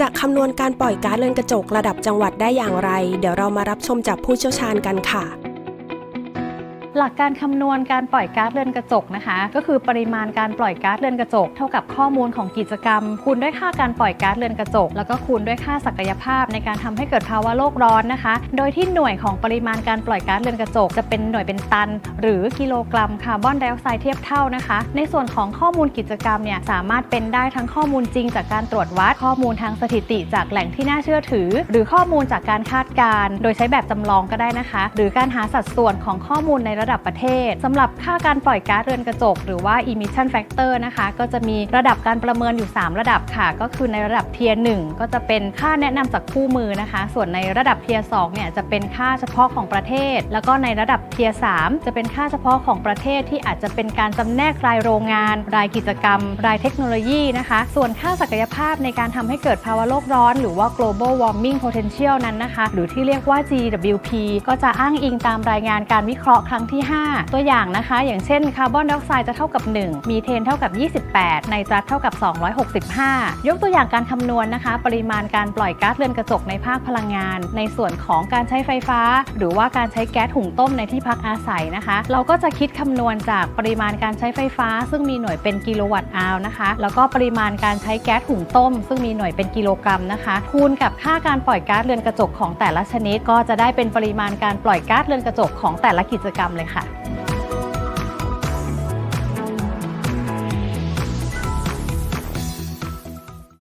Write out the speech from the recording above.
จะคำนวณการปล่อยก๊าซเรือนกระจกระดับจังหวัดได้อย่างไร เดี๋ยวเรามารับชมจากผู้เชี่ยวชาญกันค่ะ หลักการคำนวณการปล่อยก๊าซเรือนกระจกนะคะ ก็คือปริมาณการปล่อยก๊าซเรือนกระจก เท่ากับข้อมูลของกิจกรรม คูณด้วยค่าการปล่อยก๊าซเรือนกระจก แล้วก็คูณด้วยค่าศักยภาพในการทำให้เกิดภาวะโลกร้อนนะคะ โดยที่หน่วยของปริมาณการปล่อยก๊าซเรือนกระจก จะเป็นหน่วยเป็นตัน หรือกิโลกรัมคาร์บอนไดออกไซด์เทียบเท่านะคะ ในส่วนของข้อมูลกิจกรรมเนี่ยสามารถเป็นได้ทั้งข้อมูลจริง จากการตรวจวัดข้อมูลทางสถิติจากแหล่งที่น่าเชื่อถือ หรือข้อมูลจากการคาดการณ์โดยใช้แบบจำลองก็ได้นะคะ หรือการหาสัดส่วนของข้อมูลในระดับประเทศสำหรับค่าการปล่อยก๊าซเรือนกระจก หรือว่า emission factor นะคะ ก็จะมีระดับการประเมินอยู่ 3 ระดับค่ะ ก็คือในระดับเทียร์1ก็จะเป็นค่าแนะนำจากคู่มือนะคะ ส่วนในระดับเทียร์2เนี่ยจะเป็นค่าเฉพาะของประเทศ แล้วก็ในระดับเทียร์3จะเป็นค่าเฉพาะของประเทศที่อาจจะเป็นการจำแนกรายโรงงาน รายกิจกรรม รายเทคโนโลยีนะคะ ส่วนค่าศักยภาพในการทำให้เกิดภาวะโลกร้อน หรือว่า global warming potential นั้นนะคะ หรือที่เรียกว่า GWP ก็จะอ้างอิงตามรายงานการวิเคราะห์ครั้งที่5 ตัวอย่างนะคะ อย่างเช่นคาร์บอนไดออกไซด์จะเท่ากับ 1 มีเทนเท่ากับ 28 ไนตรัสเท่ากับ 265 ยกตัวอย่างการคำนวณนะคะ ปริมาณการปล่อยก๊าซเรือนกระจกในภาคพลังงาน ในส่วนของการใช้ไฟฟ้า หรือว่าการใช้แก๊สหุงต้มในที่พักอาศัยนะคะ เราก็จะคิดคำนวณจากปริมาณการใช้ไฟฟ้า ซึ่งมีหน่วยเป็นกิโลวัตต์อาวนะคะ แล้วก็ปริมาณการใช้แก๊สหุงต้ม ซึ่งมีหน่วยเป็นกิโลกรัมนะคะ คูณกับค่าการปล่อยก๊าซเรือนกระจกของแต่ละชนิด ก็จะได้เป็นปริมาณการปล่อยก๊าซเรือนกระจกของแต่ละกิจกรรมเลยค่ะ